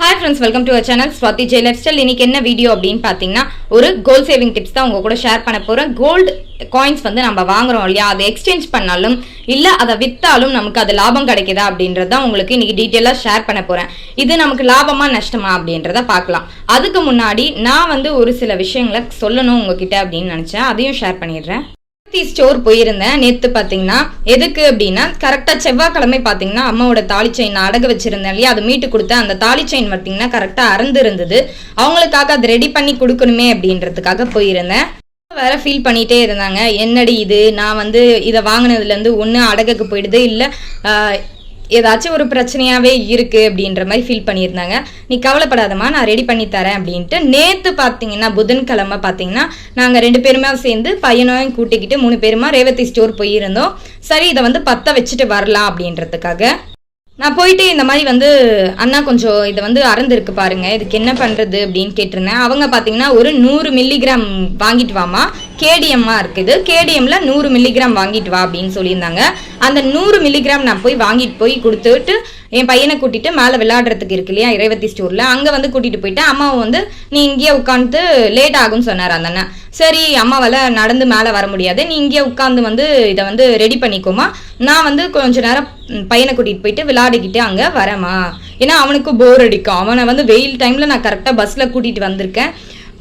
Hi friends welcome to channel Swathi Jai lifestyle இன்னைக்கு என்ன video அப்படின்னு பார்த்தீங்கன்னா ஒரு கோல்ட் சேவிங் டிப்ஸ் தான் உங்கள் கூட ஷேர் பண்ண போகிறேன் கோல்டு காயின்ஸ் வந்து நம்ம வாங்குறோம் இல்லையா? அதை எக்ஸ்சேஞ்ச் பண்ணாலும் இல்லை அதை விற்றாலும் நமக்கு அது லாபம் கிடைக்குதா அப்படின்றத உங்களுக்கு இன்னைக்கு டீட்டெயிலாக ஷேர் பண்ண போகிறேன் இது நமக்கு லாபமா நஷ்டமா அப்படின்றத பார்க்கலாம் அதுக்கு முன்னாடி நான் வந்து ஒரு சில விஷயங்களை சொல்லணும் உங்ககிட்ட அப்படின்னு நினச்சேன். அதையும் ஷேர் பண்ணிடுறேன். தி ஸ்டோர் போயிருந்தேன். நேத்து பாத்தீங்கன்னா எதுக்கு அப்படின்னா கரெக்டா செவ்வாய்க்கிழமை பாத்தீங்கன்னா அம்மாவோட தாலி செயின் நான் அடகு வச்சிருந்தேன் இல்லையா? அதை மீட்டு கொடுத்தேன். அந்த தாலி செயின் பாத்தீங்கன்னா கரெக்டா அறந்து இருந்தது அவங்களுக்காக அதை ரெடி பண்ணி கொடுக்கணுமே அப்படின்றதுக்காக போயிருந்தேன். வேற ஃபீல் பண்ணிட்டே இருந்தாங்க. என்னடி இது? நான் வந்து இதை வாங்கினதுல இருந்து ஒன்று அடகுக்கு போயிடுது. இல்லை ஏதாச்சும் ஒரு பிரச்சனையாவே இருக்கு அப்படின்ற மாதிரி ஃபீல் பண்ணியிருந்தாங்க. நீ கவலைப்படாதம்மா நான் ரெடி பண்ணி தரேன் அப்படின்ட்டு. நேத்து பார்த்தீங்கன்னா புதன்கிழமை பார்த்தீங்கன்னா நாங்கள் ரெண்டு பேருமே சேர்ந்து பையனையும் கூட்டிக்கிட்டு மூணு பேருமா ரேவதி ஸ்டோர் போயிருந்தோம். சரி இதை வந்து பத்த வச்சுட்டு வரலாம் அப்படின்றதுக்காக. நான் போயிட்டு இந்த மாதிரி வந்து அண்ணா கொஞ்சம் இதை வந்து அறந்துருக்கு பாருங்க. இதுக்கு என்ன பண்றது அப்படின்னு கேட்டிருந்தேன். அவங்க பார்த்தீங்கன்னா ஒரு நூறு மில்லிகிராம் வாங்கிட்டு வாமா கேடிஎம்மா இருக்குது. கேடிஎம்மில் நூறு மில்லிகிராம் வாங்கிட்டு வா அப்படின்னு சொல்லியிருந்தாங்க. அந்த நூறு மில்லிகிராம் நான் போய் வாங்கிட்டு போய் கொடுத்துட்டு என் பையனை கூட்டிட்டு மேலே விளையாடுறதுக்கு இருக்கு இல்லையா இறைவத்தி ஸ்டோரில். அங்கே வந்து கூட்டிகிட்டு போயிட்டேன் அம்மாவை வந்து நீ இங்கேயே உட்காந்து லேட் ஆகும்னு சொன்னார் அந்த அண்ணன். சரி அம்மாவால் நடந்து மேலே வர முடியாது. நீ இங்கேயே உட்காந்து வந்து இதை வந்து ரெடி பண்ணிக்கோமா. நான் வந்து கொஞ்ச நேரம் பையனை கூட்டிகிட்டு போயிட்டு விளையாடிக்கிட்டு அங்கே வரேம்மா. ஏன்னா அவனுக்கு போர் அடிக்கும். அவனை வந்து வெயில் டைமில் நான் கரெக்டாக பஸ்ஸில் கூட்டிகிட்டு வந்திருக்கேன்.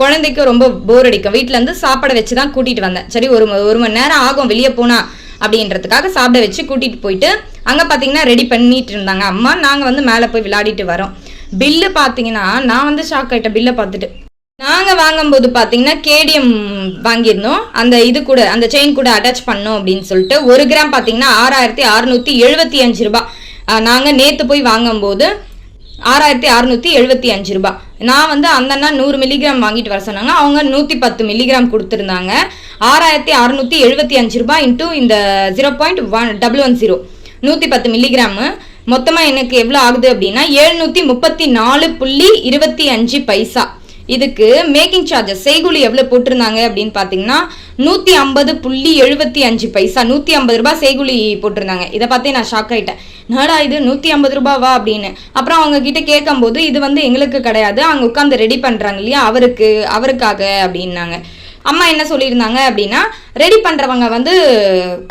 குழந்தைக்கு ரொம்ப போர் அடிக்கும். வீட்டிலேருந்து சாப்பாடை வச்சு தான் கூட்டிகிட்டு வந்தேன். சரி ஒரு ஒரு மணி நேரம் ஆகும் வெளியே போனால் அப்படின்றதுக்காக சாப்பிட வச்சு கூட்டிகிட்டு போயிட்டு அங்கே பார்த்தீங்கன்னா ரெடி பண்ணிட்டு இருந்தாங்க. அம்மா நாங்கள் வந்து மேலே போய் விளையாடிட்டு வரோம். பில்லு பார்த்தீங்கன்னா நான் வந்து ஷாக் ஆகிட்டேன் பில்லை பார்த்துட்டு. நாங்கள் வாங்கும்போது பார்த்தீங்கன்னா கேடிஎம் வாங்கியிருந்தோம். அந்த இது கூட அந்த செயின் கூட அட்டாச் பண்ணோம் அப்படின்னு சொல்லிட்டு ஒரு கிராம் பார்த்தீங்கன்னா ஆறாயிரத்தி அறுநூத்தி எழுபத்தி அஞ்சு ரூபாய். நாங்கள் நேற்று போய் வாங்கும்போது ஆறாயிரத்தி அறுநூத்தி எழுபத்தி அஞ்சு ரூபாய். நான் வந்து அந்த அண்ணா நூறு மில்லிகிராம் வாங்கிட்டு வர சொன்னாங்க. அவங்க நூற்றி பத்து மில்லிகிராம் கொடுத்துருந்தாங்க. ஆறாயிரத்தி அறுநூத்தி எழுபத்தி அஞ்சு ரூபாய் இன்ட்டு இந்த zero point one double one zero நூற்றி பத்து மில்லிகிராமு மொத்தமாக எனக்கு எவ்வளோ ஆகுது அப்படின்னா ஏழ்நூற்றி முப்பத்தி நாலு புள்ளி இருபத்தி அஞ்சு பைசா. இதுக்கு மேக்கிங் சார்ஜஸ் செய்கூலி எவ்வளோ போட்டிருந்தாங்க அப்படின்னு பார்த்தீங்கன்னா நூற்றி ஐம்பது புள்ளி எழுபத்தி அஞ்சு பைசா. நூற்றி ஐம்பது ரூபாய் செய்கூலி போட்டிருந்தாங்க. இதை பார்த்தே நான் ஷாக் ஆகிட்டேன் நாடா இது? நூற்றி ஐம்பது ரூபாவா அப்படின்னு. அப்புறம் அவங்க கிட்ட கேட்கும்போது இது வந்து எங்களுக்கு கிடையாது. அங்கே உட்காந்து ரெடி பண்ணுறாங்க இல்லையா? அவருக்கு அவருக்காக அப்படின்னாங்க. அம்மா என்ன சொல்லியிருந்தாங்க அப்படின்னா ரெடி பண்ணுறவங்க வந்து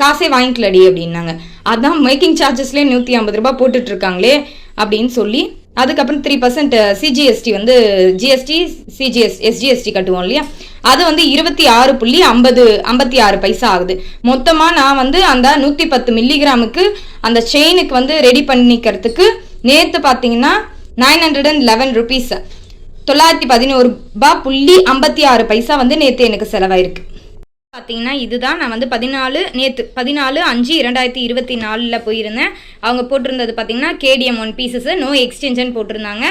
காசே வாங்கிக்கலடி அப்படின்னாங்க. அதான் மேக்கிங் சார்ஜஸ்லேயே நூற்றி ஐம்பது ரூபாய் போட்டுட்டு இருக்காங்களே அப்படின்னு சொல்லி அதுக்கப்புறம் த்ரீ பர்சன்ட் சிஜிஎஸ்டி வந்து ஜிஎஸ்டி சிஜிஎஸ் எஸ்ஜிஎஸ்டி கட்டுவோம் இல்லையா? அது வந்து இருபத்தி ஆறு புள்ளி ஐம்பது ஐம்பத்தி ஆறு பைசா ஆகுது. மொத்தமாக நான் வந்து அந்த நூற்றி பத்து மில்லிகிராமுக்கு அந்த செயினுக்கு வந்து ரெடி பண்ணிக்கிறதுக்கு நேற்று பார்த்தீங்கன்னா nine hundred and eleven rupees தொள்ளாயிரத்தி பதினோரு ரூபா புள்ளி ஐம்பத்தி ஆறு பைசா வந்து நேற்று எனக்கு செலவாயிருக்கு. பார்த்தீங்கன்னா இதுதான் நான் வந்து பதினாலு நேற்று பதினாலு அஞ்சு இரண்டாயிரத்தி இருபத்தி நாலில் போயிருந்தேன். அவங்க போட்டிருந்தது பார்த்தீங்கன்னா கேடிஎம் ஒன் பீசஸ் நோ எக்ஸ்சேஞ்சுன்னு போட்டிருந்தாங்க.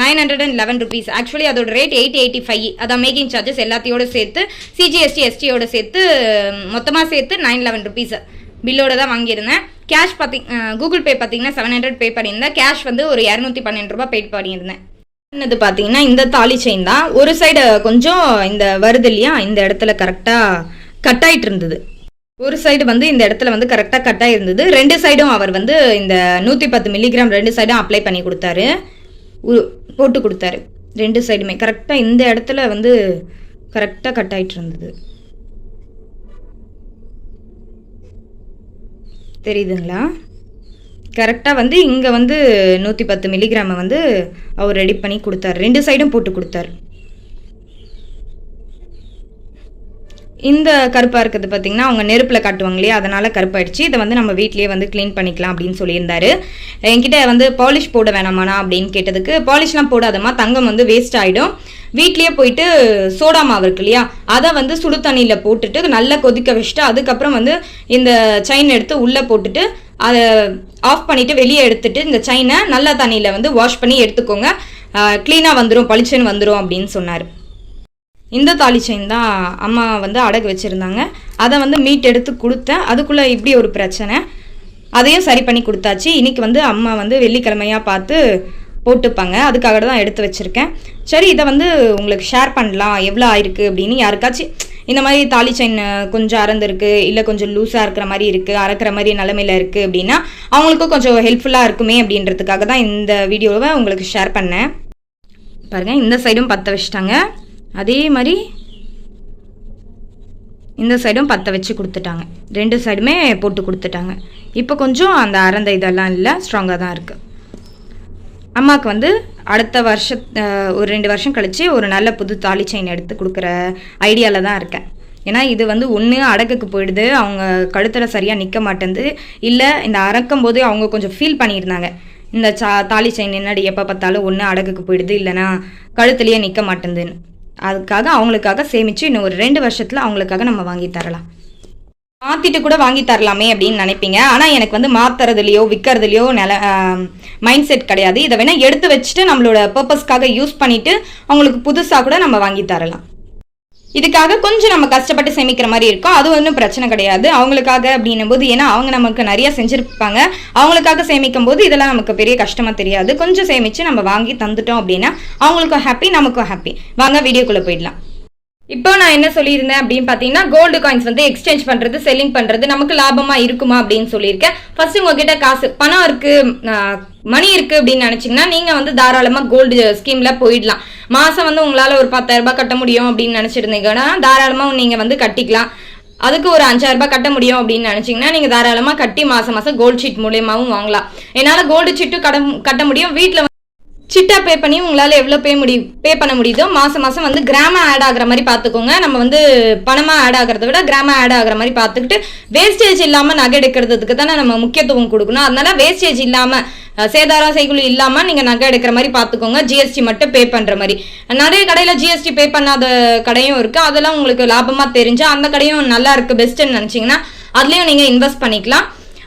Nine hundred and eleven rupees actually அதோட ரேட் எயிட் எயிட்டி ஃபைவ் அதான் மேக்கிங் சார்ஜஸ் எல்லாத்தையோட சேர்த்து சிஜிஎஸ்டி எஸ்டியோட சேர்த்து மொத்தமாக சேர்த்து நைன் லெவன் ருபீஸ் பில்லோட தான் வாங்கியிருந்தேன். கேஷ் பார்த்தி கூகுள் பே பார்த்தீங்கன்னா செவன் ஹண்ட்ரட் பே பண்ணியிருந்தேன். கேஷ் வந்து ஒரு இரநூத்தி பன்னெண்டு ரூபா பே பண்ணியிருந்தேன். என்னது பார்த்தீங்கன்னா இந்த தாலி செயின் தான். ஒரு சைடு கொஞ்சம் இந்த வருது இல்லையா இந்த இடத்துல கரெக்டாக கட் ஆகிட்டு இருந்தது. ஒரு சைடு வந்து இந்த இடத்துல வந்து கரெக்டாக கட் ஆகிருந்தது ரெண்டு சைடும் அவர் வந்து இந்த நூற்றி பத்து மில்லிகிராம் ரெண்டு சைடும் அப்ளை பண்ணி கொடுத்தாரு. போட்டு கொடுத்தாரு. ரெண்டு சைடுமே கரெக்டாக இந்த இடத்துல வந்து கரெக்டாக கட் ஆயிட்டு இருந்தது. தெரியுதுங்களா? கரெக்டாக வந்து இங்கே வந்து நூற்றி பத்து மில்லிகிராமை வந்து அவர் ரெடி பண்ணி கொடுத்தாரு. ரெண்டு சைடும் போட்டு கொடுத்தாரு. இந்த கருப்பாக இருக்கிறது பார்த்தீங்கன்னா அவங்க நெருப்பில் காட்டுவாங்க இல்லையா? அதனால் கருப்பாயிடுச்சு. இதை வந்து நம்ம வீட்லேயே வந்து க்ளீன் பண்ணிக்கலாம் அப்படின்னு சொல்லியிருந்தாரு. என்கிட்ட வந்து பாலிஷ் போட வேணாமாண்ணா அப்படின்னு கேட்டதுக்கு பாலிஷ்லாம் போடாதம்மா தங்கம் வந்து வேஸ்ட் ஆகிடும் வீட்லேயே போயிட்டு சோடா மாவு இருக்கு இல்லையா? அதை வந்து சுடு தண்ணியில் போட்டுட்டு நல்லா கொதிக்க வச்சுட்டு அதுக்கப்புறம் வந்து இந்த செயின் எடுத்து உள்ளே போட்டுட்டு அதை ஆஃப் பண்ணிவிட்டு வெளியே எடுத்துட்டு இந்த செயினை நல்ல தண்ணியில் வந்து வாஷ் பண்ணி எடுத்துக்கோங்க. க்ளீனாக வந்துடும் பளிச்சுன்னு வந்துடும் அப்படின்னு சொன்னார். இந்த தாலி செயின் தான் அம்மா வந்து அடகு வச்சுருந்தாங்க. அதை வந்து மீட் எடுத்து கொடுத்தேன். அதுக்குள்ளே இப்படி ஒரு பிரச்சனை. அதையும் சரி பண்ணி கொடுத்தாச்சு. இன்றைக்கி வந்து அம்மா வந்து வெள்ளிக்கிழமையாக பார்த்து போட்டுப்பாங்க. அதுக்காக தான் எடுத்து வச்சுருக்கேன். சரி இதை வந்து உங்களுக்கு ஷேர் பண்ணலாம். எவ்வளோ ஆயிருக்கு அப்படின்னு யாருக்காச்சும் இந்த மாதிரி தாலி செயின் கொஞ்சம் அறந்துருக்கு இல்லை கொஞ்சம் லூஸாக இருக்கிற மாதிரி இருக்குது அறக்கிற மாதிரி நிலமையில இருக்குது அப்படின்னா அவங்களுக்கும் கொஞ்சம் ஹெல்ப்ஃபுல்லாக இருக்குமே அப்படின்றதுக்காக தான் இந்த வீடியோவை உங்களுக்கு ஷேர் பண்ணேன். பாருங்கள் இந்த சைடும் பற்ற வச்சுட்டாங்க. அதே மாதிரி இந்த சைடும் பற்ற வச்சு கொடுத்துட்டாங்க. ரெண்டு சைடுமே போட்டு கொடுத்துட்டாங்க. இப்போ கொஞ்சம் அந்த அறந்த இதெல்லாம் இல்லை ஸ்ட்ராங்காக தான் இருக்குது அம்மாவுக்கு வந்து அடுத்த வருஷ ஒரு ரெண்டு வருஷம் கழித்து ஒரு நல்ல புது தாலி செயின் எடுத்து கொடுக்குற ஐடியாவில் தான் இருக்கேன். ஏன்னா இது வந்து ஒன்று அடக்குக்கு போயிடுது. அவங்க கழுத்தில் சரியாக நிற்க மாட்டேங்குது. இல்லை இந்த அறக்கும் போது அவங்க கொஞ்சம் ஃபீல் பண்ணியிருந்தாங்க. இந்த சா தாலி செயின் என்னடி எப்போ பார்த்தாலும் ஒன்று அடகுக்கு போயிடுது. இல்லைன்னா கழுத்துலேயே நிற்க மாட்டேங்குதுன்னு. அதுக்காக அவங்களுக்காக சேமித்து இன்னும் ஒரு ரெண்டு வருஷத்தில் அவங்களுக்காக நம்ம வாங்கி தரலாம். மாற்றிட்டு கூட வாங்கி தரலாமே அப்படின்னு நினைப்பீங்க. ஆனால் எனக்கு வந்து மாற்றுறதுலையோ விற்கிறதுலையோ நில மைண்ட் செட் கிடையாது. இதை வேணால் எடுத்து வச்சுட்டு நம்மளோட பர்பஸ்க்காக யூஸ் பண்ணிவிட்டு அவங்களுக்கு புதுசாக கூட நம்ம வாங்கி தரலாம். இதுக்காக கொஞ்சம் நம்ம கஷ்டப்பட்டு சேமிக்கிற மாதிரி இருக்கும். அது ஒன்றும் பிரச்சனை கிடையாது. அவங்களுக்காக அப்படின்னும் போது ஏன்னா அவங்க நமக்கு நிறைய செஞ்சுருப்பாங்க. அவங்களுக்காக சேமிக்கும் போது இதெல்லாம் நமக்கு பெரிய கஷ்டமாக தெரியாது. கொஞ்சம் சேமித்து நம்ம வாங்கி தந்துட்டோம் அப்படின்னா அவங்களுக்கும் ஹாப்பி நமக்கும் ஹாப்பி வாங்க வீடியோக்குள்ளே போயிடலாம். இப்போ நான் என்ன சொல்லியிருந்தேன் அப்படின்னு பார்த்தீங்கன்னா கோல்டு காயின்ஸ் வந்து எக்ஸ்சேஞ்ச் பண்ணுறது செல்லிங் பண்ணுறது நமக்கு லாபமாக இருக்குமா அப்படின்னு சொல்லியிருக்கேன். ஃபர்ஸ்ட் உங்ககிட்ட காசு பணம் இருக்கு மணி இருக்கு அப்படின்னு நினச்சிங்கன்னா நீங்கள் வந்து தாராளமாக கோல்டு ஸ்கீமில் போயிடலாம். மாதம் வந்து உங்களால் ஒரு பத்தாயிரம் ரூபாய் கட்ட முடியும் அப்படின்னு நினச்சிருந்தீங்கன்னா தாராளமாக நீங்கள் வந்து கட்டிக்கலாம். அதுக்கு ஒரு அஞ்சாயிரம் ரூபாய் கட்ட முடியும் அப்படின்னு நினைச்சீங்கன்னா நீங்க தாராளமா கட்டி மாசம் மாசம் கோல்டு ஷீட் மூலியமாவும் வாங்கலாம். என்னால கோல்டு ஷீட்டும் கட கட்ட முடியும். வீட்டுல சிட்டா பே பண்ணி உங்களால் எவ்வளோ பே முடி பே பண்ண முடியுதோ மாதம் மாதம் வந்து கிராமம் ஆட் ஆகிற மாதிரி பார்த்துக்கோங்க நம்ம வந்து பணமாக ஆட் ஆகிறத விட கிராமம் ஆட் ஆகிற மாதிரி பார்த்துக்கிட்டு வேஸ்டேஜ் இல்லாமல் நகை எடுக்கிறதுக்கு தானே நம்ம முக்கியத்துவம் கொடுக்கணும். அதனால வேஸ்டேஜ் இல்லாமல் சேதாரம் செய்குழி இல்லாமல் நீங்கள் நகை எடுக்கிற மாதிரி பார்த்துக்கோங்க ஜிஎஸ்டி மட்டும் பே பண்ணுற மாதிரி. நிறைய கடையில் ஜிஎஸ்டி பே பண்ணாத கடையும் இருக்குது அதெல்லாம் உங்களுக்கு லாபமாக தெரிஞ்சு அந்த கடையும் நல்லா இருக்குது பெஸ்ட்டுன்னு நினச்சிங்கன்னா அதுலேயும் நீங்கள் இன்வெஸ்ட் பண்ணிக்கலாம்.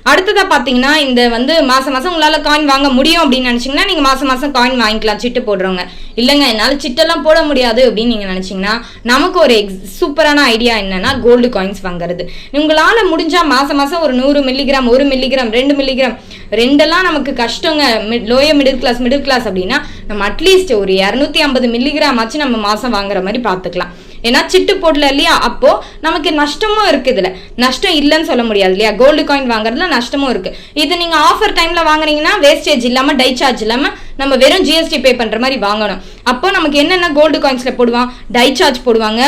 அடுத்ததாக பார்த்தீங்கன்னா இந்த வந்து மாதம் மாதம் உங்களால் காயின் வாங்க முடியும் அப்படின்னு நினச்சிங்கன்னா நீங்கள் மாதம் மாதம் காயின் வாங்கிக்கலாம் சிட்டு போடுறவங்க. இல்லைங்க என்னால் சிட்டெல்லாம் போட முடியாது அப்படின்னு நீங்கள் நினச்சிங்கன்னா நமக்கு ஒரு எக்ஸ் சூப்பரான ஐடியா என்னன்னா கோல்டு காயின்ஸ் வாங்குறது. உங்களால் முடிஞ்சால் மாதம் மாதம் ஒரு நூறு மில்லிகிராம் ஒரு மில்லிகிராம் ரெண்டு மில்லிகிராம் ரெண்டெல்லாம் நமக்கு கஷ்டங்க. Lower middle class middle class அப்படின்னா நம்ம அட்லீஸ்ட் ஒரு இரநூத்தி ஐம்பது மில்லிகிராம் ஆச்சு நம்ம மாதம் வாங்குற மாதிரி பார்த்துக்கலாம் ஏன்னா சிட்டு போடல இல்லையா? அப்போ நமக்கு நஷ்டமும் இருக்கு இதுல. நஷ்டம் இல்லைன்னு சொல்ல முடியாது இல்லையா? கோல்டு காயின் வாங்குறதுல நஷ்டமும் இருக்கு. இது நீங்க ஆஃபர் டைம்ல வாங்குறீங்கன்னா வேஸ்டேஜ் இல்லாம டை சார்ஜ் இல்லாம நம்ம வெறும் ஜிஎஸ்டி பே பண்ற மாதிரி வாங்கணும். அப்போ நமக்கு என்னென்ன கோல்டு காயின்ஸ்ல போடுவான்? டை சார்ஜ் போடுவாங்க.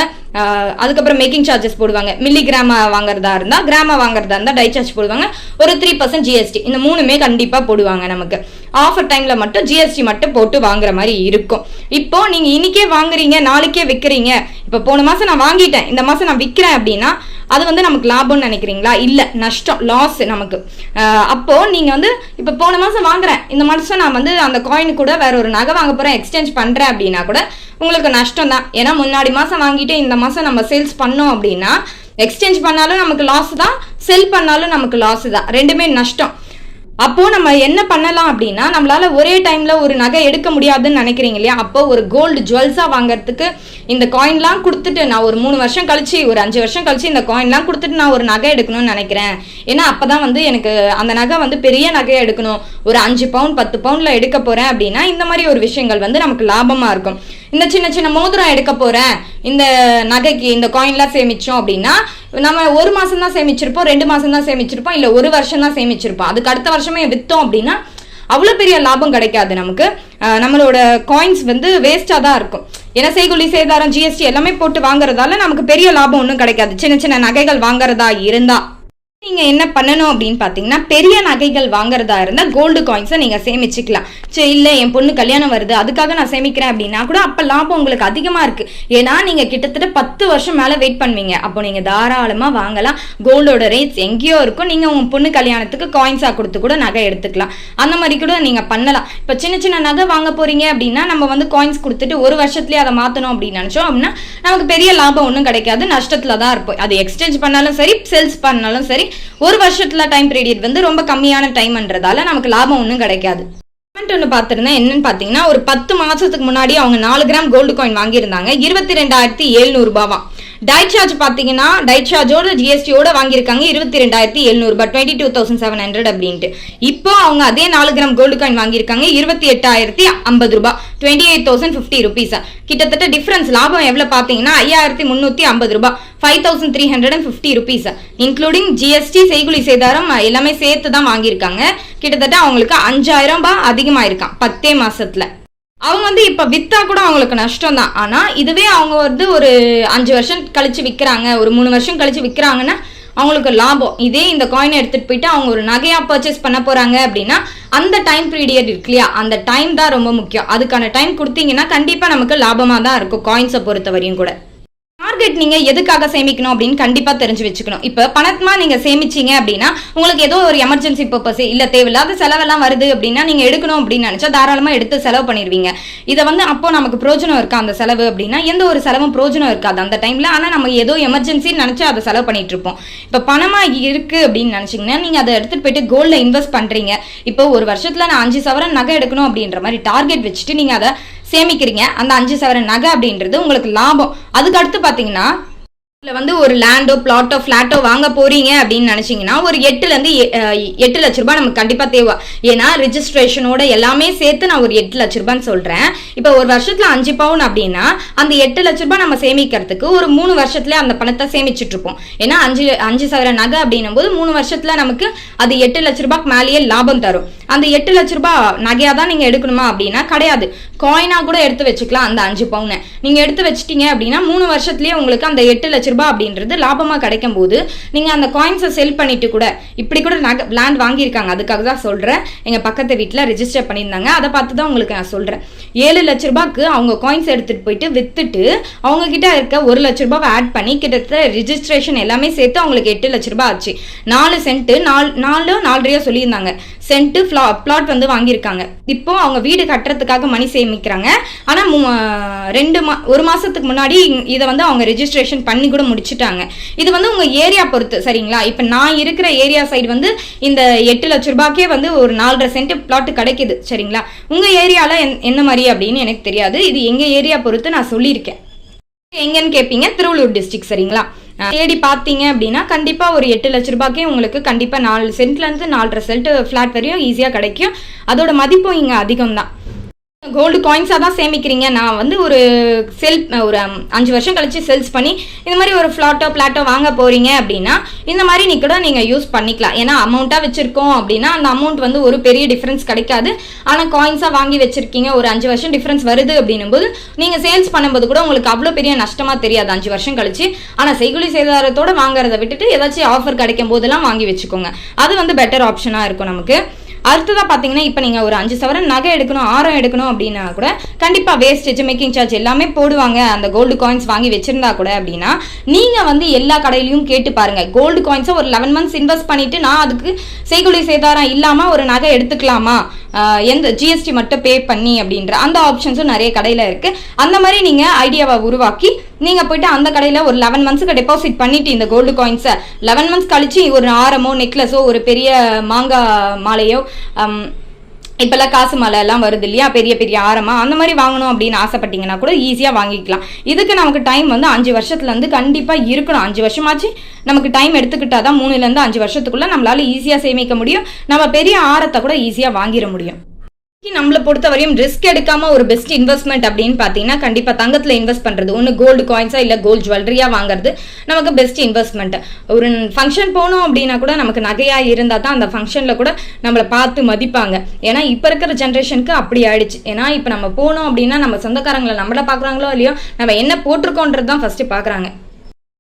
அதுக்கப்புறம் மேக்கிங் சார்ஜஸ் போடுவாங்க. மில்லி கிராம வாங்குறதா இருந்தால் கிராம வாங்குறதா இருந்தால் டை சார்ஜ் போடுவாங்க. ஒரு த்ரீ பர்சன்ட் ஜிஎஸ்டி இந்த மூணுமே கண்டிப்பாக போடுவாங்க நமக்கு. ஆஃபர் டைம்ல மட்டும் ஜிஎஸ்டி மட்டும் போட்டு வாங்குற மாதிரி இருக்கும். இப்போ நீங்க இன்னைக்கே வாங்குறீங்க நாளைக்கே விற்கிறீங்க இப்போ போன மாசம் நான் வாங்கிட்டேன். இந்த மாசம் நான் விற்கிறேன் அப்படின்னா அது வந்து நமக்கு லாபம்னு நினைக்கிறீங்களா? இல்லை நஷ்டம் லாஸ் நமக்கு. அப்போ நீங்கள் வந்து இப்போ போன மாதம் வாங்குறேன். இந்த மாதம் நான் வந்து அந்த காயின் கூட வேற ஒரு நகை வாங்க போகிறேன் எக்ஸ்சேஞ்ச் பண்ணுறேன் அப்படின்னா கூட உங்களுக்கு நஷ்டம் தான் ஏன்னா முன்னாடி மாதம் வாங்கிட்டு இந்த மாதம் நம்ம சேல்ஸ் பண்ணோம் அப்படின்னா எக்ஸ்சேஞ்ச் பண்ணாலும் நமக்கு லாஸ் தான் செல் பண்ணாலும் நமக்கு லாஸ் தான். ரெண்டுமே நஷ்டம். அப்போ நம்ம என்ன பண்ணலாம் அப்படின்னா நம்மளால ஒரே டைம்ல ஒரு நகை எடுக்க முடியாதுன்னு நினைக்கிறீங்க இல்லையா? அப்போ ஒரு கோல்டு ஜுவல்ஸா வாங்குறதுக்கு இந்த காயின்லாம் கொடுத்துட்டு நான் ஒரு மூணு வருஷம் கழிச்சு ஒரு அஞ்சு வருஷம் கழிச்சு இந்த காயின்லாம் கொடுத்துட்டு நான் ஒரு நகை எடுக்கணும்னு நினைக்கிறேன். ஏன்னா அப்பதான் வந்து எனக்கு அந்த நகை வந்து பெரிய நகையை எடுக்கணும். ஒரு அஞ்சு பவுன் பத்து பவுன்ல எடுக்க போறேன் அப்படின்னா இந்த மாதிரி ஒரு விஷயங்கள் வந்து நமக்கு லாபமா இருக்கும். இந்த சின்ன சின்ன மோதிரம் எடுக்க போறேன். இந்த நகைக்கு இந்த காயின்லாம் சேமிச்சோம் அப்படின்னா நம்ம ஒரு மாசம் தான் சேமிச்சிருப்போம் ரெண்டு மாசம் தான் சேமிச்சிருப்போம் இல்ல ஒரு வருஷம் தான் சேமிச்சிருப்போம். அதுக்கு அடுத்த வருஷமே வித்தோம் அப்படின்னா அவ்வளோ பெரிய லாபம் கிடைக்காது நமக்கு. நம்மளோட காயின்ஸ் வந்து வேஸ்ட்டாக தான் இருக்கும். ஏன்னா செய்குலி சேதாரம் ஜிஎஸ்டி எல்லாமே போட்டு வாங்குறதால நமக்கு பெரிய லாபம் ஒன்றும் கிடைக்காது. சின்ன சின்ன நகைகள் வாங்குறதா இருந்தா. நீங்கள் என்ன பண்ணணும் அப்படின்னு பார்த்தீங்கன்னா பெரிய நகைகள் வாங்குறதா இருந்தால் கோல்டு காயின்ஸை நீங்கள் சேமிச்சுக்கலாம். சரி இல்லை என் பொண்ணு கல்யாணம் வருது அதுக்காக நான் சேமிக்கிறேன் அப்படின்னா கூட அப்போ லாபம் உங்களுக்கு அதிகமாக இருக்குது ஏன்னா நீங்கள் கிட்டத்தட்ட பத்து வருஷம் மேலே வெயிட் பண்ணுவீங்க. அப்போ நீங்கள் தாராளமாக வாங்கலாம். கோல்டோட ரேட்ஸ் எங்கேயோ இருக்கும். நீங்கள் உங்கள் பொண்ணு கல்யாணத்துக்கு காயின்ஸாக கொடுத்து கூட நகை எடுத்துக்கலாம். அந்த மாதிரி கூட நீங்கள் பண்ணலாம். இப்போ சின்ன சின்ன நகை வாங்க போகிறீங்க அப்படின்னா நம்ம வந்து காயின்ஸ் கொடுத்துட்டு ஒரு வருஷத்துலேயே அதை மாற்றணும் அப்படின்னு நினைச்சோம் அப்படின்னா நமக்கு பெரிய லாபம் ஒன்றும் கிடைக்காது. நஷ்டத்தில் தான் இருப்போம். அது எக்ஸ்சேஞ்ச் பண்ணாலும் சரி சேல்ஸ் பண்ணாலும் சரி ஒரு வருஷத்துல டைம் பீரியட் வந்து ரொம்ப கம்மியான டைம்ன்றதால நமக்கு லாபம் ஒன்றும் கிடைக்காது. கமெண்ட் ஒன்று பார்த்துருந்தேன். என்னன்னு பார்த்தீங்கன்னா ஒரு பத்து மாசத்துக்கு முன்னாடி அவங்க நாலு கிராம் கோல்டு காயின் வாங்கியிருந்தாங்க. இருபத்தி ரெண்டாயிரத்தி எழுநூறுபாவா டைட் சார்ஜ் பார்த்தீங்கன்னா டைட் சார்ஜோட ஜிஎஸ்டியோட வாங்கியிருக்காங்க இருபத்தி ரெண்டாயிரத்தி எழுநூறுபா twenty two thousand seven hundred அப்படின்ட்டு. இப்போ அவங்க அதே நாலு கிராம் கோல்டு காயின் வாங்கியிருக்காங்க இருபத்தி எட்டாயிரத்தி ஐம்பது ரூபாய் டுவெண்ட்டி எயிட் தௌசண்ட் ஃபிஃப்டி ருபீஸா கிட்டத்தட்ட டிஃபரன்ஸ் லாபம் எவ்வளோ பார்த்தீங்கன்னா ஐயாயிரத்தி முந்நூற்றி ஐம்பது ரூபாய் five thousand three hundred and fifty rupees including GST செய்குலி சேதாரம் எல்லாமே சேர்த்து தான் வாங்கியிருக்காங்க. கிட்டத்தட்ட அவங்களுக்கு அஞ்சாயிரம் ரூபாய் அதிகமாயிருக்கான் பத்தே மாசத்துல. அவங்க வந்து இப்ப வித்தா கூட அவங்களுக்கு நஷ்டம் தான் ஆனா இதுவே அவங்க வந்து ஒரு அஞ்சு வருஷம் கழிச்சு விற்கிறாங்க ஒரு மூணு வருஷம் கழிச்சு விற்கிறாங்கன்னா அவங்களுக்கு லாபம். இதே இந்த காயினை எடுத்துட்டு போயிட்டு அவங்க ஒரு நகையா பர்ச்சேஸ் பண்ண போறாங்க அப்படின்னா அந்த டைம் பீரியட் இருக்கு இல்லையா? அந்த டைம் தான் ரொம்ப முக்கியம். அதுக்கான டைம் கொடுத்தீங்கன்னா கண்டிப்பா நமக்கு லாபமா தான் இருக்கும் காயின்ஸை பொறுத்த வரையும் கூட. டார்கெட் நீங்க எதுக்காக சேமிக்கணும் அப்படின்னு கண்டிப்பா தெரிஞ்சு வச்சுக்கணும். இப்ப பணமா நீங்க சேமிச்சீங்க அப்படின்னா உங்களுக்கு ஏதோ ஒரு எமர்ஜென்சி பர்பஸ் இல்ல தேவையில்லாத செலவெல்லாம் வருது அப்படின்னா நீங்க எடுக்கணும் அப்படின்னு நினைச்சா தாராளமா எடுத்து செலவு பண்ணிடுவீங்க. இதை வந்து அப்போ நமக்கு பிரோஜனம் இருக்கா அந்த செலவு அப்படின்னா எந்த ஒரு செலவும் பிரோஜனம் இருக்காது அந்த டைம்ல ஆனா நம்ம ஏதோ எமர்ஜென்சின்னு நினைச்சு அதை செலவு பண்ணிட்டு இருப்போம். இப்ப பணமா இருக்கு அப்படின்னு நினைச்சீங்கன்னா நீங்க அதை எடுத்துட்டு போயிட்டு கோல்ட்ல இன்வெஸ்ட் பண்றீங்க. இப்போ ஒரு வருஷத்துல நான் அஞ்சு சவரன் நகை எடுக்கணும் அப்படின்ற மாதிரி டார்கெட் வச்சுட்டு நீங்க அதை சேமிக்கிறீங்க. அந்த அஞ்சு சவரன் நகை அப்படின்றது உங்களுக்கு லாபம். அதுக்கு அடுத்து பார்த்தீங்கன்னா இதுல வந்து ஒரு லேண்டோ பிளாட்டோ ஃப்ளாட்டோ வாங்க போறீங்க அப்படின்னு நினைச்சிங்கன்னா ஒரு எட்டுலேருந்து எ- எட்டு லட்ச ரூபாய் நமக்கு கண்டிப்பாக தேவை. ஏன்னா ரிஜிஸ்ட்ரேஷனோட எல்லாமே சேர்த்து நான் ஒரு எட்டு லட்ச ரூபான்னு சொல்கிறேன் இப்போ ஒரு வருஷத்தில் அஞ்சு பவுன் அப்படின்னா அந்த எட்டு லட்ச ரூபாய் நம்ம சேமிக்கிறதுக்கு ஒரு மூணு வருஷத்துல அந்த பணத்தை சேமிச்சுட்டு இருப்போம். ஏன்னா அஞ்சு அஞ்சு சவர நகை அப்படின்னும் போது மூணு வருஷத்தில் நமக்கு அது எட்டு லட்ச ரூபாய்க்கு மேலேயே லாபம் தரும். அந்த எட்டு லட்ச ரூபாய் நகையாக தான் நீங்கள் எடுக்கணுமா அப்படின்னா கிடையாது. காயினாக கூட எடுத்து வச்சுக்கலாம் அந்த அஞ்சு பவுனை. நீங்கள் எடுத்து வச்சிட்டீங்க அப்படின்னா மூணு வருஷத்துலேயே உங்களுக்கு அந்த எட்டு லட்ச ரூபாய் அப்படின்றது லாபமாக கிடைக்கும் போது நீங்கள் அந்த காயின்ஸை செல் பண்ணிட்டு கூட இப்படி கூட நகை லேண்ட் வாங்கியிருக்காங்க. அதுக்காக தான் சொல்கிறேன் எங்கள் பக்கத்து வீட்டில் ரிஜிஸ்டர் பண்ணியிருந்தாங்க. அதை பார்த்து தான் உங்களுக்கு நான் சொல்கிறேன் ஏழு லட்ச ரூபாய்க்கு அவங்க காயின்ஸ் எடுத்துகிட்டு போயிட்டு வித்துட்டு அவங்க கிட்ட இருக்க ஒரு லட்ச ரூபாவை ஆட் பண்ணி கிட்டத்தட்ட ரிஜிஸ்ட்ரேஷன் எல்லாமே சேர்த்து அவங்களுக்கு எட்டு லட்ச ரூபாய் ஆச்சு. நாலு சென்ட்டு நாலு நாலு நாலரையோ சொல்லியிருந்தாங்க. சென்ட்டு ஃப்ளா பிளாட் வந்து வாங்கியிருக்காங்க. இப்போ அவங்க வீடு கட்டுறதுக்காக மணி சேமிக்கிறாங்க. ஆனால் மு- ரெண்டு மா ஒரு மாதத்துக்கு முன்னாடி இதை வந்து அவங்க ரெஜிஸ்ட்ரேஷன் பண்ணி கூட முடிச்சிட்டாங்க. இது வந்து உங்கள் ஏரியா பொறுத்து சரிங்களா? இப்போ நான் இருக்கிற ஏரியா சைடு வந்து இந்த எட்டு லட்ச ரூபாய்க்கே வந்து ஒரு நாலரை சென்ட் பிளாட் கிடைக்குது சரிங்களா? உங்கள் ஏரியாவில் என்- என்ன மாதிரி அப்படின்னு எனக்கு தெரியாது. இது எங்கள் ஏரியா பொறுத்து நான் சொல்லியிருக்கேன். எங்கன்னு கேட்பீங்க திருவள்ளூர் டிஸ்ட்ரிக்ட் சரிங்களா? தேடி பார்த்தீங்க அப்படின்னா கண்டிப்பாக ஒரு எட்டு லட்ச ரூபாய்க்கே உங்களுக்கு கண்டிப்பாக நாலு சென்ட்லேருந்து நாலரை சென்ட் ஃப்ளாட் வரையும் ஈஸியாக கிடைக்கும். அதோட மதிப்பும் இங்கே அதிகம் தான் கோல்டு காயின்ஸாக தான் சேமிக்கிறீங்க. நான் வந்து ஒரு செல் ஒரு அஞ்சு வருஷம் கழிச்சு செல்ஸ் பண்ணி இந்த மாதிரி ஒரு ஃப்ளாட்டோ பிளாட்டோ வாங்க போறீங்க அப்படின்னா இந்த மாதிரி நீ கூட நீங்கள் யூஸ் பண்ணிக்கலாம். ஏன்னா அமௌண்ட்டாக வச்சுருக்கோம் அப்படின்னா அந்த அமௌண்ட் வந்து ஒரு பெரிய டிஃப்ரென்ஸ் கிடைக்காது. ஆனால் காயின்ஸாக வாங்கி வச்சிருக்கீங்க ஒரு அஞ்சு வருஷம் டிஃப்ரென்ஸ் வருது அப்படின்னும் போது நீங்கள் சேல்ஸ் பண்ணும்போது கூட உங்களுக்கு அவ்வளோ பெரிய நஷ்டமாக தெரியாது அஞ்சு வருஷம் கழிச்சு. ஆனால் செய்குலி சேதாரத்தோட வாங்குறத விட்டுட்டு ஏதாச்சும் ஆஃபர் கிடைக்கும் போதெல்லாம் வாங்கி வச்சுக்கோங்க. அது வந்து பெட்டர் ஆப்ஷனாக இருக்கும் நமக்கு. அடுத்ததாக பார்த்தீங்கன்னா இப்போ நீங்கள் ஒரு அஞ்சு சவரன் நகை எடுக்கணும் ஆரம் எடுக்கணும் அப்படின்னா கூட கண்டிப்பாக வேஸ்டேஜ் மேக்கிங் சார்ஜ் எல்லாமே போடுவாங்க. அந்த கோல்டு காயின்ஸ் வாங்கி வச்சிருந்தா கூட அப்படின்னா நீங்கள் வந்து எல்லா கடையிலையும் கேட்டு பாருங்க. கோல்டு காயின்ஸை ஒரு லெவன் மந்த்ஸ் இன்வெஸ்ட் பண்ணிட்டு நான் அதுக்கு செய்குலி சேதாரம் இல்லாமல் ஒரு நகை எடுத்துக்கலாமா? எந்த ஜிஎஸ்டி மட்டும் பே பண்ணி அப்படின்ற அந்த ஆப்ஷன்ஸும் நிறைய கடையில் இருக்குது அந்த மாதிரி நீங்கள் ஐடியாவை உருவாக்கி நீங்க போயிட்டு அந்த கடையில ஒரு லெவன் மந்த்ஸ்க்கு டெபாசிட் பண்ணிட்டு இந்த கோல்டு காயின்ஸை லெவன் மந்த்ஸ் கழிச்சு ஒரு ஆரமோ நெக்லஸோ ஒரு பெரிய மாங்காய் மாலையோ இப்போல்லாம் இப்பெல்லாம் காசு மாலை எல்லாம் வருது இல்லையா? பெரிய பெரிய ஆரமா. அந்த மாதிரி வாங்கணும் அப்படின்னு ஆசைப்பட்டீங்கன்னா கூட ஈஸியாக வாங்கிக்கலாம். இதுக்கு நமக்கு டைம் வந்து அஞ்சு வருஷத்துல இருந்து கண்டிப்பாக இருக்கணும். அஞ்சு வருஷமாச்சு நமக்கு டைம் எடுத்துக்கிட்டா தான் மூணுலேருந்து அஞ்சு வருஷத்துக்குள்ள நம்மளால ஈஸியாக சேமிக்க முடியும். நம்ம பெரிய ஆரத்தை கூட ஈஸியாக வாங்கிட முடியும். நம்மளை நம்மளை பொறுத்தவரையும் ரிஸ்க் எடுக்காம ஒரு பெஸ்ட் இன்வெஸ்ட்மெண்ட் அப்படின்னு பார்த்தீங்கன்னா கண்டிப்பா தங்கத்துல இன்வெஸ்ட் பண்றது. ஒன்று கோல்டு காயின்ஸா இல்ல கோல்டு ஜுவல்லரியா வாங்குறது நமக்கு பெஸ்ட் இன்வெஸ்ட்மெண்ட் ஒரு ஃபங்க்ஷன் போனோம் அப்படின்னா கூட நமக்கு நகையா இருந்தா தான் அந்த ஃபங்க்ஷன்ல கூட நம்மளை பார்த்து மதிப்பாங்க. ஏன்னா இப்ப இருக்கிற ஜென்ரேஷனுக்கு அப்படி ஆயிடுச்சு. ஏன்னா இப்ப நம்ம போனோம் அப்படின்னா நம்ம சொந்தக்காரங்களை நம்மள பாக்குறாங்களோ இல்லையோ நம்ம என்ன போட்டிருக்கோன்றது தான் ஃபர்ஸ்ட் பாக்குறாங்க.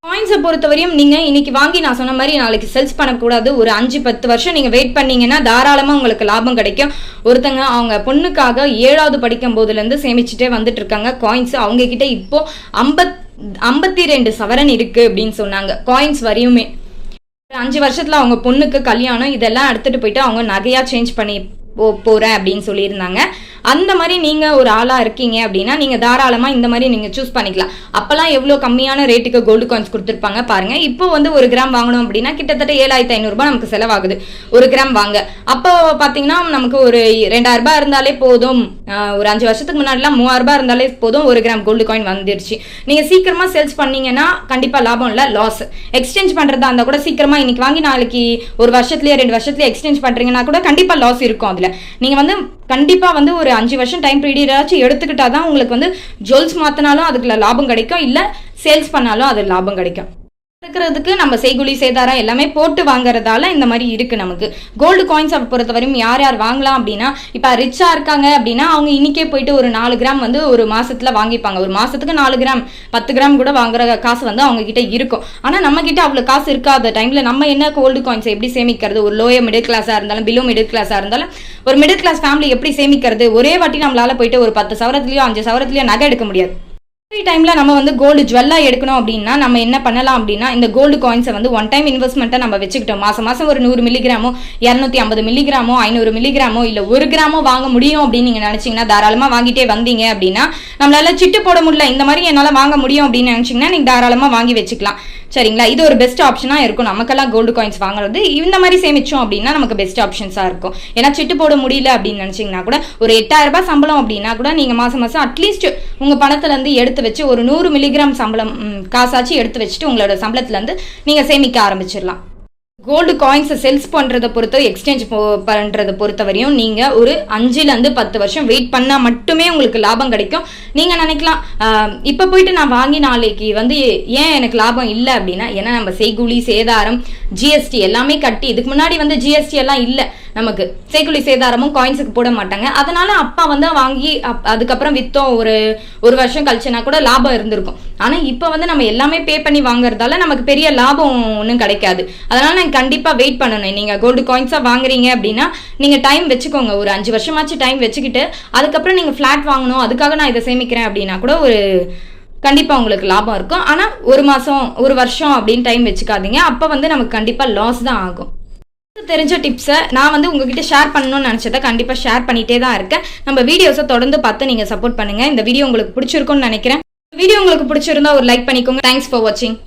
காயின்ஸை பொறுத்தவரையும் நீங்க இன்னைக்கு வாங்கி நான் சொன்ன மாதிரி நாளைக்கு சேல்ஸ் பண்ணக்கூடாது. ஒரு அஞ்சு பத்து வருஷம் நீங்க வெயிட் பண்ணீங்கன்னா தாராளமா உங்களுக்கு லாபம் கிடைக்கும். ஒருத்தங்க அவங்க பொண்ணுக்காக ஏழாவது படிக்கும் போதுல இருந்து சேமிச்சுட்டே வந்துட்டு இருக்காங்க காயின்ஸ் அவங்க கிட்ட இப்போ ஐம்பத் ஐம்பத்தி ரெண்டு சவரன் இருக்கு அப்படின்னு சொன்னாங்க. காயின்ஸ் வரையுமே. ஒரு அஞ்சு வருஷத்துல அவங்க பொண்ணுக்கு கல்யாணம் இதெல்லாம் எடுத்துட்டு போயிட்டு அவங்க நகையா சேஞ்ச் பண்ணி போ போறேன் அப்படின்னு சொல்லியிருந்தாங்க. அந்த மாதிரி நீங்கள் ஒரு ஆளாக இருக்கீங்க அப்படின்னா நீங்கள் தாராளமாக இந்த மாதிரி நீங்கள் சூஸ் பண்ணிக்கலாம். அப்போல்லாம் எவ்வளோ கம்மியான ரேட்டுக்கு கோல்டு காயின்ஸ் கொடுத்துருப்பாங்க பாருங்கள் இப்போ வந்து ஒரு கிராம் வாங்கணும் அப்படின்னா கிட்டத்தட்ட ஏழாயிரத்தி ஐநூறுரூபா நமக்கு செலவாகுது. ஒரு கிராம் வாங்க. அப்போ பார்த்தீங்கன்னா நமக்கு ஒரு ரெண்டாயிரம் ரூபாய் இருந்தாலே போதும். ஒரு அஞ்சு வருஷத்துக்கு முன்னாடிலாம் மூவாயிரம் ரூபாய் இருந்தாலே போதும் ஒரு கிராம் கோல்டு காயின் வந்துருச்சு நீங்கள் சீக்கிரமாக சேல்ஸ் பண்ணீங்கன்னா கண்டிப்பாக லாபம் இல்லை லாஸ் எக்ஸ்சேஞ்ச் பண்ணுறதா இருந்தால் கூட சீக்கிரமாக இன்னைக்கு வாங்கி நாளைக்கு ஒரு வருஷத்துலேயே ரெண்டு வருஷத்துலேயே எக்ஸ்சேஞ்ச் பண்ணுறீங்கன்னா கூட கண்டிப்பாக லாஸ் இருக்கும் அதில். நீங்கள் வந்து கண்டிப்பாக வந்து ஒரு அஞ்சு வருஷம் டைம் பீரியடாச்சும் எடுத்துக்கிட்டால் தான் உங்களுக்கு வந்து ஜுவல்ஸ் மாற்றினாலும் அதுக்குள்ள லாபம் கிடைக்கும் இல்லை சேல்ஸ் பண்ணாலும் அது லாபம் கிடைக்கும். இருக்கிறதுக்கு நம்ம செய்குலி சேதாரம் எல்லாமே போட்டு வாங்குறதால இந்த மாதிரி இருக்கு நமக்கு. கோல்டு காயின்ஸ் பொறுத்த வரையும் யார் யார் வாங்கலாம் அப்படின்னா இப்போ ரிச்சா இருக்காங்க அப்படின்னா அவங்க இன்னைக்கே போயிட்டு ஒரு நாலு கிராம் வந்து ஒரு மாசத்துல வாங்கிப்பாங்க. ஒரு மாசத்துக்கு நாலு கிராம் பத்து கிராம் கூட வாங்குற காசு வந்து அவங்க கிட்ட இருக்கும். ஆனா நம்ம கிட்ட அவ்வளவு காசு இருக்காத டைம்ல நம்ம என்ன கோல்டு காயின்ஸ் எப்படி சேமிக்கிறது? ஒரு லோயர் மிடில் கிளாஸா இருந்தாலும் பிலோ மிடில் கிளாஸா இருந்தாலும் ஒரு மிடில் கிளாஸ் ஃபேமிலி எப்படி சேமிக்கிறது? ஒரே வாட்டி நம்மளால போயிட்டு ஒரு பத்து சவரத்துலயோ அஞ்சு சவரத்துலயோ நகை எடுக்க முடியாது. ஃப்ரீ டைமில் நம்ம வந்து கோல்டு ஜுவல்லாக எடுக்கணும் அப்படின்னா நம்ம என்ன பண்ணலாம் அப்படின்னா இந்த கோல்டு காயின்ஸை வந்து ஒன் டைம் இன்வெஸ்ட்மெண்ட்டை நம்ம வச்சுக்கிட்டோம். மாதம் மாதம் ஒரு நூறு மில்லிகிராமோ இரநூத்தி ஐம்பது மில்லிகிராமோ ஐநூறு மில்லிகிராமோ இல்லை ஒரு கிராமோ வாங்க முடியும் அப்படின்னு நீங்கள் நினச்சிங்கன்னா தாராளமாக வாங்கிட்டே வந்தீங்க அப்படின்னா நம்மளால சிட்டு போட முடியல இந்த மாதிரி என்னால் வாங்க முடியும் அப்படின்னு நினச்சிங்கன்னா நீங்கள் தாராளமாக வாங்கி வச்சுக்கலாம். சரிங்களா? இது ஒரு பெஸ்ட் ஆப்ஷனாக இருக்கும். நமக்கெல்லாம் கோல்டு காயின்ஸ் வாங்குறது இந்த மாதிரி சேமிச்சோம் அப்படின்னா நமக்கு பெஸ்ட் ஆப்ஷன்ஸாக இருக்கும். ஏன்னா சிட்டு போட முடியல அப்படின்னு நினச்சிங்கன்னா கூட ஒரு எட்டாயிரம் ரூபாய் சம்பளம் அப்படின்னா கூட நீங்கள் மாதம் மாதம் அட்லீஸ்ட் உங்கள் பணத்துலேருந்து எடுத்து வச்சு ஒரு நூறு மில்லிகிராம் சம்பளம் காசாச்சு எடுத்து வச்சுட்டு உங்களோட சம்பளத்துலேருந்து நீங்கள் சேமிக்க ஆரம்பிச்சிடலாம். கோல்டு காயின்ஸை சேல்ஸ் பண்ணுறதை பொறுத்த எக்ஸ்சேஞ்ச் பண்ணுறதை பொறுத்த வரையும் நீங்கள் ஒரு அஞ்சுலேருந்து பத்து வருஷம் வெயிட் பண்ணால் மட்டுமே உங்களுக்கு லாபம் கிடைக்கும். நீங்கள் நினைக்கலாம் இப்போ போயிட்டு நான் வாங்கி நாளைக்கு வந்து ஏன் எனக்கு லாபம் இல்லை அப்படின்னா ஏன்னா நம்ம செய்கூலி சேதாரம் ஜிஎஸ்டி எல்லாமே கட்டி இதுக்கு முன்னாடி வந்து ஜிஎஸ்டி எல்லாம் இல்லை. நமக்கு. சேக்குழி சேதாரமும் காயின்ஸுக்கு போட மாட்டாங்க. அதனால அப்பா வந்து வாங்கி அப்- அதுக்கப்புறம் வித்தோம் ஒரு ஒரு வருஷம் கழிச்சுனா கூட லாபம் இருந்திருக்கும். ஆனா இப்போ வந்து நம்ம எல்லாமே பே பண்ணி வாங்குறதால நமக்கு பெரிய லாபம் ஒன்றும் கிடைக்காது. அதனால நான் கண்டிப்பா வெயிட் பண்ணணும். நீங்க கோல்டு காயின்ஸா வாங்குறீங்க அப்படின்னா நீங்க டைம் வச்சுக்கோங்க. ஒரு அஞ்சு வருஷமாச்சு டைம் வச்சுக்கிட்டு அதுக்கப்புறம் நீங்க ஃபிளாட் வாங்கணும் அதுக்காக நான் இதை சேமிக்கிறேன் அப்படின்னா கூட ஒரு கண்டிப்பா உங்களுக்கு லாபம் இருக்கும். ஆனா ஒரு மாசம் ஒரு வருஷம் அப்படின்னு டைம் வச்சுக்காதீங்க. அப்ப வந்து நமக்கு கண்டிப்பா லாஸ் தான் ஆகும். தெரிஞ்ச டிப்ஸை நான் வந்து உங்ககிட்ட ஷேர் பண்ணணும்னு நினச்சதை கண்டிப்பாக ஷேர் பண்ணிட்டே தான் இருக்கேன். நம்ம வீடியோஸை தொடர்ந்து பார்த்து நீங்கள் சப்போர்ட் பண்ணுங்கள் இந்த வீடியோ உங்களுக்கு பிடிச்சிருக்கும்னு நினைக்கிறேன். வீடியோ உங்களுக்கு பிடிச்சிருந்தா ஒரு லைக் பண்ணிக்கோங்க. தேங்க்ஸ் ஃபார் வாட்சிங்